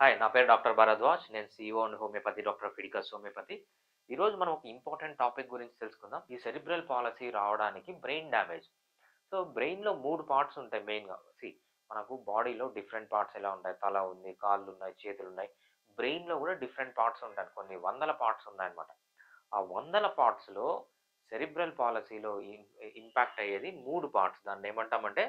Hi నా పేరు doctor Bharadwaj. నేను సిఇఓ అండ్ హోమియోపతి డాక్టర్ ఫిడికస్ హోమియోపతి. ఈరోజు మనం ఒక ఇంపార్టెంట్ టాపిక్ గురించి తెలుసుకుందాం. ఈ సెరిబ్రల్ పాలసీ రావడానికి బ్రెయిన్ డ్యామేజ్ సో బ్రెయిన్లో మూడు పార్ట్స్ ఉంటాయి మెయిన్గా సి మనకు బాడీలో డిఫరెంట్ పార్ట్స్ ఎలా ఉంటాయి? తల ఉంది కాళ్ళు ఉన్నాయి చేతులు ఉన్నాయి. బ్రెయిన్లో కూడా డిఫరెంట్ పార్ట్స్ ఉంటాయి కొన్ని వందల పార్ట్స్ ఉన్నాయన్నమాట. ఆ వందల పార్ట్స్లో సెరిబ్రల్ పాలసీలో ఇంపాక్ట్ అయ్యేది మూడు పార్ట్స్. దాన్ని ఏమంటామంటే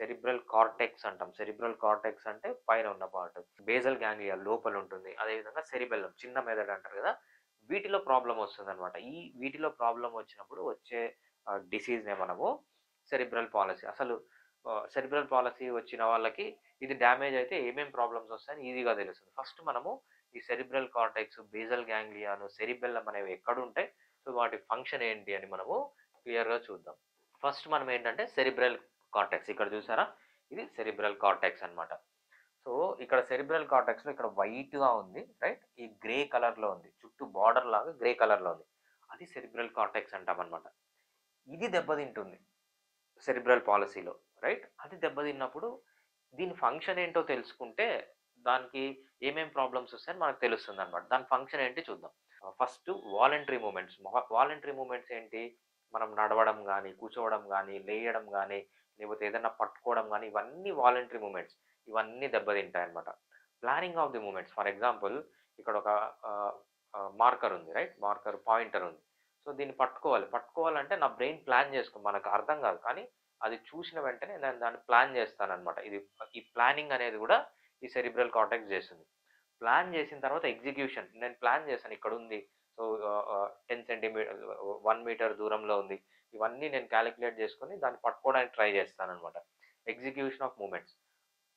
సెరిబ్రల్ కార్టెక్స్ అంటాం. సెరిబ్రల్ కార్టెక్స్ అంటే పైన ఉన్న పార్ట్. బేజల్ గ్యాంగ్లియా లోపల ఉంటుంది. అదేవిధంగా సెరిబెల్లం చిన్న మెదడు అంటారు కదా. వీటిలో ప్రాబ్లం వస్తుంది అనమాట ఈ వీటిలో ప్రాబ్లం వచ్చినప్పుడు వచ్చే డిసీజ్నే మనము సెరిబ్రల్ పాలసీ. అసలు సెరిబ్రల్ పాలసీ వచ్చిన వాళ్ళకి ఇది డ్యామేజ్ అయితే ఏమేం ప్రాబ్లమ్స్ వస్తాయని ఈజీగా తెలుస్తుంది. ఫస్ట్ మనము ఈ సెరిబ్రల్ కార్టెక్స్ బేజల్ గ్యాంగ్లియాను సెరిబెల్లం అనేవి ఎక్కడుంటాయి సో వాటి ఫంక్షన్ ఏంటి అని మనము క్లియర్గా చూద్దాం. ఫస్ట్ మనం ఏంటంటే సెరిబ్రల్ కార్టెక్స్. ఇక్కడ చూసారా? ఇది సెరిబ్రల్ కార్టెక్స్ అన్నమాట. సో ఇక్కడ సెరిబ్రల్ కార్టెక్స్లో ఇక్కడ వైట్గా ఉంది రైట్? ఈ గ్రే కలర్లో ఉంది. చుట్టూ బార్డర్ లాగా గ్రే కలర్లో ఉంది. అది సెరిబ్రల్ కార్టెక్స్ అంటామన్నమాట. ఇది దెబ్బతింటుంది సెరిబ్రల్ పాలసీలో రైట్? అది దెబ్బతిన్నప్పుడు దీని ఫంక్షన్ ఏంటో తెలుసుకుంటే దానికి ఏమేం ప్రాబ్లమ్స్ వస్తాయని మనకు తెలుస్తుంది అనమాట దాని ఫంక్షన్ ఏంటి చూద్దాం. First voluntary movements. Voluntary movements ఏంటి? మనం నడవడం కానీ కూర్చోవడం కానీ లేయడం కానీ లేకపోతే ఏదైనా పట్టుకోవడం కానీ ఇవన్నీ వాలంటరీ మూమెంట్స్. ఇవన్నీ దెబ్బతింటాయన్నమాట. Planning of the movements. For example ఇక్కడ ఒక మార్కర్ ఉంది రైట్? మార్కర్ పాయింటర్ ఉంది. సో దీన్ని పట్టుకోవాలి. పట్టుకోవాలంటే నా బ్రెయిన్ ప్లాన్ చేసుకో మనకు అర్థం కాదు. కానీ అది చూసిన వెంటనే నేను దాన్ని ప్లాన్ చేస్తానమాట ఇది ఈ ప్లానింగ్ అనేది కూడా ఈ సెరిబ్రల్ కాంటాక్ట్ చేస్తుంది. ప్లాన్ చేసిన తర్వాత ఎగ్జిక్యూషన్. నేను ప్లాన్ చేశాను ఇక్కడ ఉంది so ten centimetre one metre దూరంలో ఉంది. ఇవన్నీ నేను క్యాలిక్యులేట్ చేసుకొని దాన్ని పట్టుకోవడానికి ట్రై చేస్తాను అనమాట ఎగ్జిక్యూషన్ ఆఫ్ మూమెంట్స్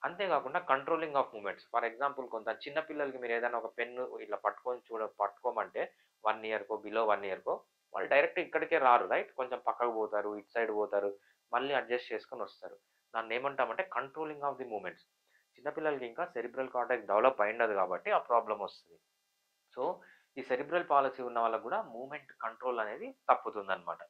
అంతేకాకుండా controlling of movements for example కొంత చిన్నపిల్లలకి మీరు ఏదైనా ఒక పెన్ను ఇట్లా పట్టుకొని చూడ పట్టుకోమంటే వన్ ఇయర్కో బిలో వన్ ఇయర్కో వాళ్ళు డైరెక్ట్ ఇక్కడికే రారు రైట్ కొంచెం పక్కకు పోతారు ఇటు సైడ్ పోతారు మళ్ళీ అడ్జస్ట్ చేసుకొని వస్తారు. దాన్ని ఏమంటామంటే కంట్రోలింగ్ ఆఫ్ ది మూమెంట్స్ చిన్నపిల్లలకి ఇంకా సెరిబ్రల్ కాంటాక్ట్ డెవలప్ అయినది కాబట్టి ఆ ప్రాబ్లం వస్తుంది. సో ఈ సెరిబ్రల్ పాలసీ ఉన్న వాళ్ళకు కూడా మూమెంట్ కంట్రోల్ అనేది తప్పుతుందన్నమాట.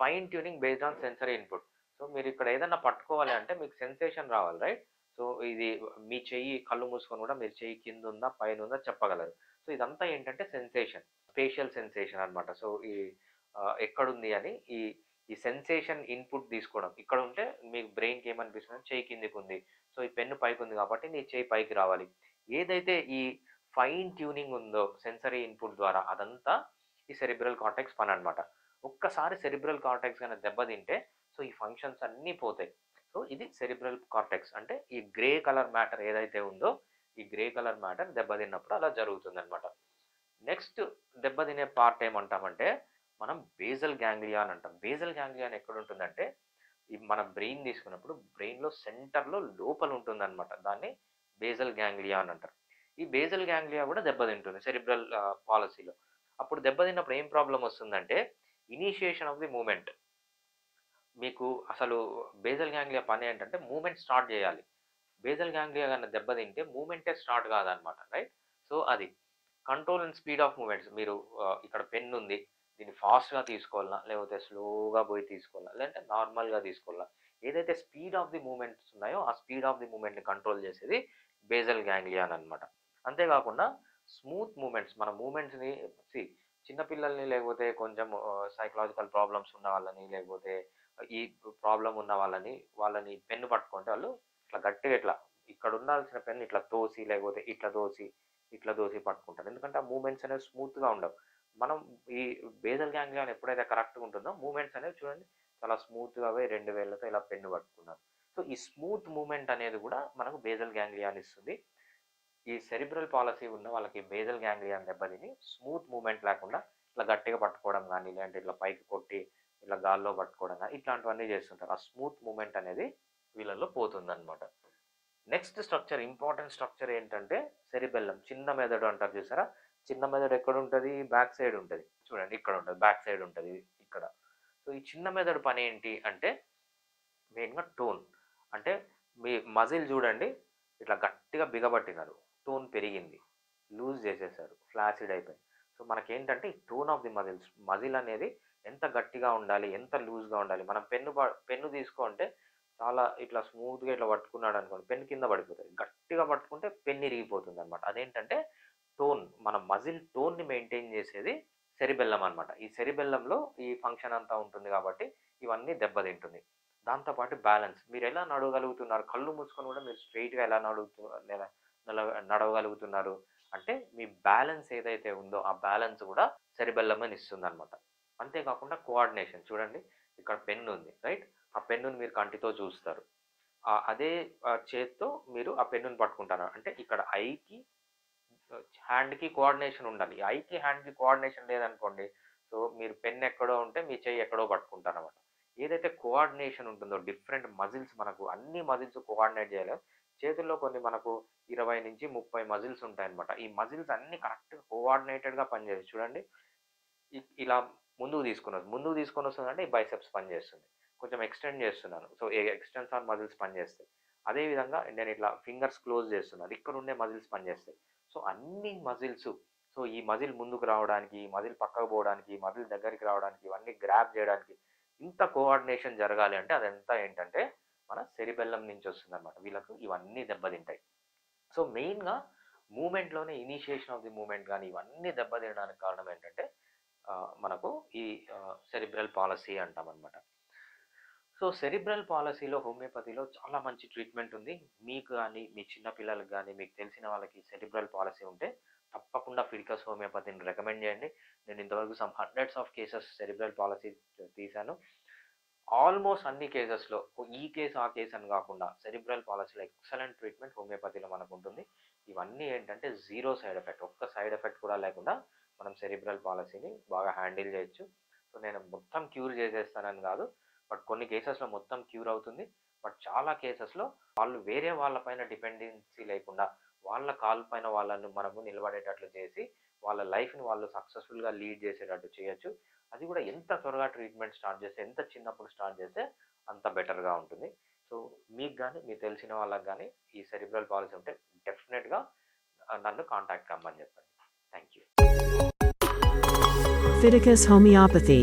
Fine tuning based on sensory input. So మీరు ఇక్కడ ఏదైనా పట్టుకోవాలి అంటే మీకు సెన్సేషన్ రావాలి రైట్? సో ఇది మీ చెయ్యి కళ్ళు మూసుకొని కూడా మీరు చెయ్యి కింద ఉందా పైన ఉందా చెప్పగలరు. సో ఇదంతా ఏంటంటే సెన్సేషన్ స్పేషియల్ సెన్సేషన్ అనమాట సో ఈ ఎక్కడుంది అని ఈ ఈ సెన్సేషన్ ఇన్పుట్ తీసుకోవడం. ఇక్కడ ఉంటే మీకు బ్రెయిన్కి ఏమనిపిస్తుంది? చెయ్యి కిందికి ఉంది సో ఈ పెన్ను పైకి ఉంది కాబట్టి నీ చెయ్యి పైకి రావాలి. ఏదైతే ఈ ఫైన్ ట్యూనింగ్ ఉందో సెన్సరీ ఇన్పుట్ ద్వారా అదంతా ఈ సెరిబ్రల్ కాంటాక్ట్స్ పని అనమాట ఒక్కసారి సెరిబ్రల్ కాంటాక్ట్స్ కానీ దెబ్బతింటే సో ఈ ఫంక్షన్స్ అన్నీ పోతాయి. సో ఇది సెరిబ్రల్ కార్టెక్స్. అంటే ఈ గ్రే కలర్ మ్యాటర్ ఏదైతే ఉందో ఈ గ్రే కలర్ మ్యాటర్ దెబ్బతిన్నప్పుడు అలా జరుగుతుంది అనమాట నెక్స్ట్ దెబ్బతినే పార్ట్ ఏమంటామంటే మనం బేజల్ గ్యాంగ్లియా అని అంటాం. బేజల్ గ్యాంగ్లియా అని ఎక్కడ ఉంటుందంటే ఈ మన బ్రెయిన్ తీసుకున్నప్పుడు బ్రెయిన్లో సెంటర్లో లోపల ఉంటుంది అనమాట దాన్ని బేజల్ గ్యాంగ్లియా అని అంటారు. ఈ బేజల్ గ్యాంగ్లియా కూడా దెబ్బతింటుంది సెరిబ్రల్ పాలసీలో అప్పుడు దెబ్బతిన్నప్పుడు ఏం ప్రాబ్లం వస్తుందంటే ఇనిషియేషన్ ఆఫ్ ది మూమెంట్ మీకు అసలు బేజల్ గ్యాంగ్లియా పని ఏంటంటే మూమెంట్ స్టార్ట్ చేయాలి. బేజల్ గ్యాంగ్లియా కన్నా దెబ్బతింటే మూమెంటే స్టార్ట్ కాదనమాట రైట్ సో అది control and speed of movements మీరు ఇక్కడ పెన్ ఉంది దీన్ని ఫాస్ట్గా తీసుకోవాలా లేకపోతే స్లోగా పోయి తీసుకోవాలా లేదంటే నార్మల్గా తీసుకోవాలా ఏదైతే స్పీడ్ ఆఫ్ ది మూమెంట్స్ ఉన్నాయో ఆ స్పీడ్ ఆఫ్ ది మూమెంట్ని కంట్రోల్ చేసేది బేజల్ గ్యాంగ్లియా అనమాట. అంతేకాకుండా స్మూత్ మూమెంట్స్ మన మూమెంట్స్ని సి చిన్నపిల్లల్ని లేకపోతే కొంచెం సైకలాజికల్ ప్రాబ్లమ్స్ ఉన్న వాళ్ళని లేకపోతే ఈ ప్రాబ్లం ఉన్న వాళ్ళని వాళ్ళని పెన్ను పట్టుకుంటే వాళ్ళు ఇట్లా గట్టిగా ఇట్లా ఇక్కడ ఉండాల్సిన పెన్ను ఇట్లా తోసి లేకపోతే ఇట్లా తోసి ఇట్లా దోసి పట్టుకుంటారు. ఎందుకంటే ఆ మూమెంట్స్ అనేవి స్మూత్గా ఉండవు. మనం ఈ బేజల్ గ్యాంగ్లియాన్ ఎప్పుడైతే కరెక్ట్గా ఉంటుందో మూమెంట్స్ అనేవి చూడండి చాలా స్మూత్గా పోయి రెండు వేలతో ఇలా పెన్ను పట్టుకున్నారు. సో ఈ స్మూత్ మూమెంట్ అనేది కూడా మనకు బేజల్ గ్యాంగ్లియాన్ ఇస్తుంది. ఈ సెరిబ్రల్ పాలసీ ఉన్న వాళ్ళకి బేజల్ గ్యాంగ్లియాన్ దెబ్బతిని స్మూత్ మూమెంట్ లేకుండా ఇట్లా గట్టిగా పట్టుకోవడం కానీ లేదంటే ఇట్లా పైకి కొట్టి ఇట్లా గాల్లో పట్టుకోవడం కానీ ఇట్లాంటివన్నీ చేస్తుంటారు. ఆ స్మూత్ మూమెంట్ అనేది వీళ్ళల్లో పోతుందన్నమాట. నెక్స్ట్ స్ట్రక్చర్ ఇంపార్టెంట్ స్ట్రక్చర్ ఏంటంటే సెరిబెల్లం చిన్న మెదడు అంటారు చూసారా? చిన్న మెదడు ఎక్కడ ఉంటుంది బ్యాక్ సైడ్ ఉంటుంది. చూడండి ఇక్కడ ఉంటుంది బ్యాక్ సైడ్ ఉంటుంది ఇక్కడ. సో ఈ చిన్న మెదడు పని ఏంటి అంటే మెయిన్గా టోన్ అంటే మీ మజిల్ చూడండి ఇట్లా గట్టిగా బిగబట్టినారు. పెరిగింది లూజ్ చేసేసారు ఫ్లాసిడ్ అయిపోయింది సో మనకేంటంటే ఏంటంటే tone of the muscles muscle అనేది ఎంత గట్టిగా ఉండాలి ఎంత లూజ్గా ఉండాలి మనం పెన్ను పెన్ను తీసుకుంటే చాలా ఇట్లా స్మూత్‌గా ఇట్లా పట్టుకున్నాడు అనుకోండి పెన్ కింద పడిపోతుంది గట్టిగా పట్టుకుంటే పెన్ ఇరిగిపోతుందనమాట. అదేంటంటే టోన్ మన మజిల్ టోన్‌ని మెయింటైన్ చేసేది సెరిబెల్లం అనమాట. ఈ సెరిబెల్లంలో ఈ ఫంక్షన్ అంతా ఉంటుంది కాబట్టి ఇవన్నీ దెబ్బతింటుంది. దాంతోపాటు బ్యాలెన్స్ మీరు ఎలా నడవగలుగుతున్నారు? కళ్ళు మూసుకొని కూడా మీరు స్ట్రెయిట్‌గా ఎలా నడుగుతున్నారు లేదా నడవగలుగుతున్నారు? అంటే మీ బ్యాలెన్స్ ఏదైతే ఉందో ఆ బ్యాలెన్స్ కూడా సరిబెల్లమని ఇస్తుందనమాట. అనమాట అంతేకాకుండా కోఆర్డినేషన్ చూడండి ఇక్కడ పెన్ ఉంది రైట్? ఆ పెన్నుని మీరు కంటితో చూస్తారు. అదే చేత్తో మీరు ఆ పెన్నును పట్టుకుంటారు. అంటే ఇక్కడ ఐకి హ్యాండ్‌కి కోఆర్డినేషన్ ఉండాలి. ఐకి, హ్యాండ్‌కి కోఆర్డినేషన్ లేదనుకోండి సో మీరు పెన్ ఎక్కడో ఉంటే మీ చెయ్యి ఎక్కడో పట్టుకుంటారు అనమాట ఏదైతే కోఆర్డినేషన్ ఉంటుందో డిఫరెంట్ మజిల్స్ మనకు అన్ని మజిల్స్ కోఆర్డినేట్ చేయలేదు చేతుల్లో కొన్ని మనకు 20-30 మజిల్స్ ఉంటాయన్నమాట. ఈ మజిల్స్ అన్ని కరెక్ట్‌గా కోఆర్డినేటెడ్‌గా పనిచేయాలి. చూడండి ఇలా ముందుకు తీసుకొనొస్తుంది. ముందుకు అంటే ఈ బైసెప్స్ పనిచేస్తుంది. కొంచెం ఎక్స్టెండ్ చేస్తున్నాను. సో ఎక్స్టెన్స్ ఆన్ మజిల్స్ పనిచేస్తాయి. అదే విధంగా నేను ఇట్లా ఫింగర్స్ క్లోజ్ చేస్తున్నాను. ఇక్కడ ఉండే మజిల్స్ పనిచేస్తాయి. సో అన్ని మజిల్స్ సో ఈ మజిల్ ముందుకు రావడానికి, ఈ మజిల్ పక్కకు పోవడానికి, ఈ మజిల్ దగ్గరికి రావడానికి, ఇవన్నీ గ్రాప్ చేయడానికి ఇంత కోఆర్డినేషన్ జరగాలి అంటే అదంతా ఏంటంటే మన సెరిబెల్లం నుంచి వస్తుందనమాట. వీళ్ళకు ఇవన్నీ దెబ్బతింటాయి. సో మెయిన్‌గా మూమెంట్లోనే ఇనిషియేషన్ ఆఫ్ ది మూమెంట్ కానీ ఇవన్నీ దెబ్బతినడానికి కారణం ఏంటంటే మనకు ఈ సెరిబ్రల్ పాలసీ అంటామనమాట. సో సెరిబ్రల్ పాలసీలో హోమియోపతిలో చాలా మంచి ట్రీట్మెంట్ ఉంది. మీకు కానీ మీ చిన్నపిల్లలకు కానీ మీకు తెలిసిన వాళ్ళకి సెరిబ్రల్ పాలసీ ఉంటే తప్పకుండా ఫిడికస్ హోమియోపతిని రికమెండ్ చేయండి. నేను ఇంతవరకు some hundreds of cases cerebral palsy తీశాను. ఆల్మోస్ట్ అన్ని కేసెస్‌లో ఈ కేస్, ఆ కేస్ అని కాకుండా సెరిబ్రల్ పాలసీలో ఎక్సలెంట్ ట్రీట్మెంట్ హోమియోపతిలో మనకుంటుంది. ఇవన్నీ ఏంటంటే జీరో సైడ్ ఎఫెక్ట్. ఒక్క సైడ్ ఎఫెక్ట్ కూడా లేకుండా మనం సెరిబ్రల్ పాలసీని బాగా హ్యాండిల్ చేయొచ్చు. సో నేను మొత్తం క్యూర్ చేసేస్తానని కాదు. బట్ కొన్ని కేసెస్‌లో మొత్తం క్యూర్ అవుతుంది. బట్ చాలా కేసెస్‌లో వాళ్ళు వేరే వాళ్ళ పైన డిపెండెన్సీ లేకుండా వాళ్ళ కాల్ పైన వాళ్ళను మనము నిలబడేటట్లు చేసి వాళ్ళ లైఫ్‌ని వాళ్ళు సక్సెస్‌ఫుల్‌గా లీడ్ చేసేటట్టు చేయొచ్చు. అది కూడా ఎంత త్వరగా ట్రీట్మెంట్ స్టార్ట్ చేస్తే, ఎంత చిన్నప్పుడు స్టార్ట్ చేస్తే అంత బెటర్‌గా ఉంటుంది. సో మీకు కానీ మీకు తెలిసిన వాళ్ళకి కానీ ఈ సెరిబ్రల్ పాలసీ ఉంటే డెఫినెట్గా నన్ను కాంటాక్ట్ కమ్మని చెప్పండి. Thank you. Fiticus Homeopathy